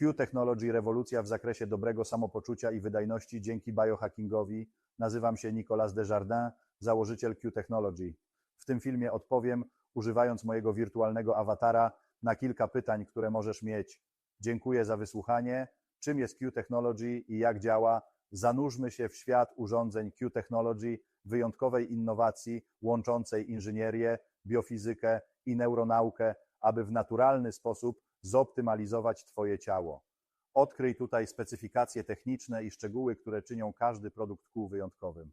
Q-Technology rewolucja w zakresie dobrego samopoczucia i wydajności dzięki biohackingowi. Nazywam się Nicolas Desjardins, założyciel Q-Technology. W tym filmie odpowiem, używając mojego wirtualnego awatara, na kilka pytań, które możesz mieć. Dziękuję za wysłuchanie. Czym jest Q-Technology i jak działa? Zanurzmy się w świat urządzeń Q-Technology, wyjątkowej innowacji łączącej inżynierię, biofizykę i neuronaukę, aby w naturalny sposób zoptymalizować Twoje ciało. Odkryj tutaj specyfikacje techniczne i szczegóły, które czynią każdy produkt Q wyjątkowym.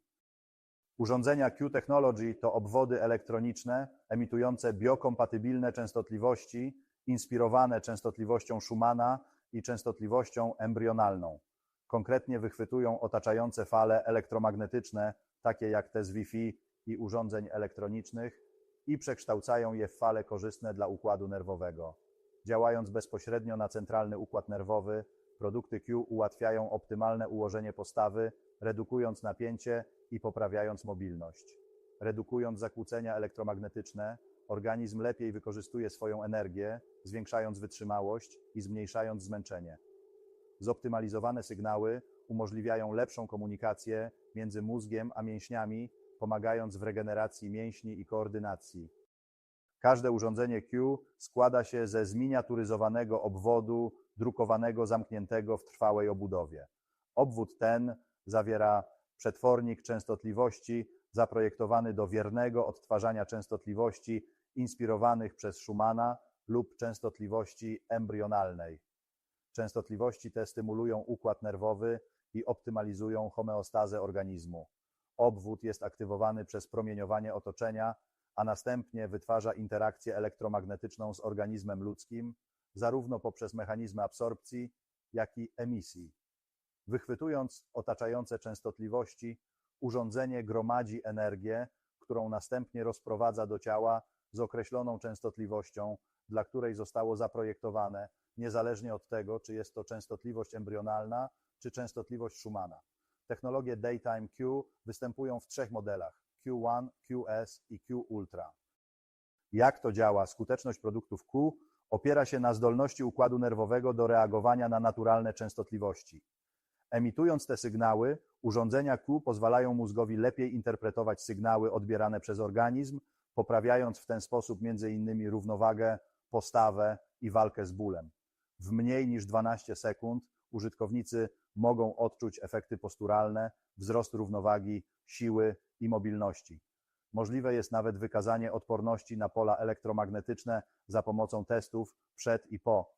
Urządzenia Q-Technology to obwody elektroniczne emitujące biokompatybilne częstotliwości, inspirowane częstotliwością Schumana i częstotliwością embrionalną. Konkretnie wychwytują otaczające fale elektromagnetyczne, takie jak te z Wi-Fi i urządzeń elektronicznych, i przekształcają je w fale korzystne dla układu nerwowego. Działając bezpośrednio na centralny układ nerwowy, produkty Q ułatwiają optymalne ułożenie postawy, redukując napięcie i poprawiając mobilność. Redukując zakłócenia elektromagnetyczne, organizm lepiej wykorzystuje swoją energię, zwiększając wytrzymałość i zmniejszając zmęczenie. Zoptymalizowane sygnały umożliwiają lepszą komunikację między mózgiem a mięśniami, pomagając w regeneracji mięśni i koordynacji. Każde urządzenie Q składa się ze zminiaturyzowanego obwodu drukowanego zamkniętego w trwałej obudowie. Obwód ten zawiera przetwornik częstotliwości zaprojektowany do wiernego odtwarzania częstotliwości inspirowanych przez Schumana lub częstotliwości embrionalnej. Częstotliwości te stymulują układ nerwowy i optymalizują homeostazę organizmu. Obwód jest aktywowany przez promieniowanie otoczenia, a następnie wytwarza interakcję elektromagnetyczną z organizmem ludzkim, zarówno poprzez mechanizmy absorpcji, jak i emisji. Wychwytując otaczające częstotliwości, urządzenie gromadzi energię, którą następnie rozprowadza do ciała z określoną częstotliwością, dla której zostało zaprojektowane, niezależnie od tego, czy jest to częstotliwość embrionalna, czy częstotliwość Schumana. Technologie Daytime Q występują w trzech modelach: Q1, QS i Q Ultra. Jak to działa? Skuteczność produktów Q opiera się na zdolności układu nerwowego do reagowania na naturalne częstotliwości. Emitując te sygnały, urządzenia Q pozwalają mózgowi lepiej interpretować sygnały odbierane przez organizm, poprawiając w ten sposób m.in. równowagę, postawę i walkę z bólem. W mniej niż 12 sekund użytkownicy mogą odczuć efekty posturalne, wzrost równowagi, siły i mobilności. Możliwe jest nawet wykazanie odporności na pola elektromagnetyczne za pomocą testów przed i po.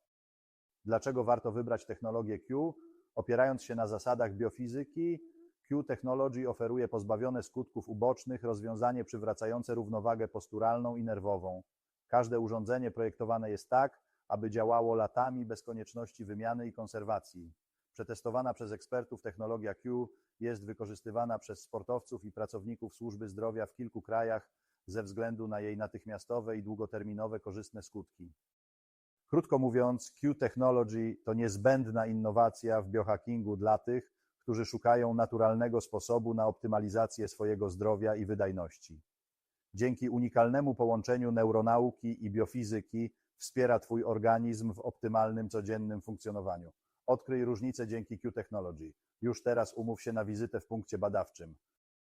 Dlaczego warto wybrać technologię Q? Opierając się na zasadach biofizyki, Q Technology oferuje pozbawione skutków ubocznych rozwiązanie przywracające równowagę posturalną i nerwową. Każde urządzenie projektowane jest tak, aby działało latami bez konieczności wymiany i konserwacji. Przetestowana przez ekspertów technologia Q jest wykorzystywana przez sportowców i pracowników służby zdrowia w kilku krajach ze względu na jej natychmiastowe i długoterminowe korzystne skutki. Krótko mówiąc, Q Technology to niezbędna innowacja w biohackingu dla tych, którzy szukają naturalnego sposobu na optymalizację swojego zdrowia i wydajności. Dzięki unikalnemu połączeniu neuronauki i biofizyki wspiera Twój organizm w optymalnym codziennym funkcjonowaniu. Odkryj różnice dzięki Q Technology. Już teraz umów się na wizytę w punkcie badawczym.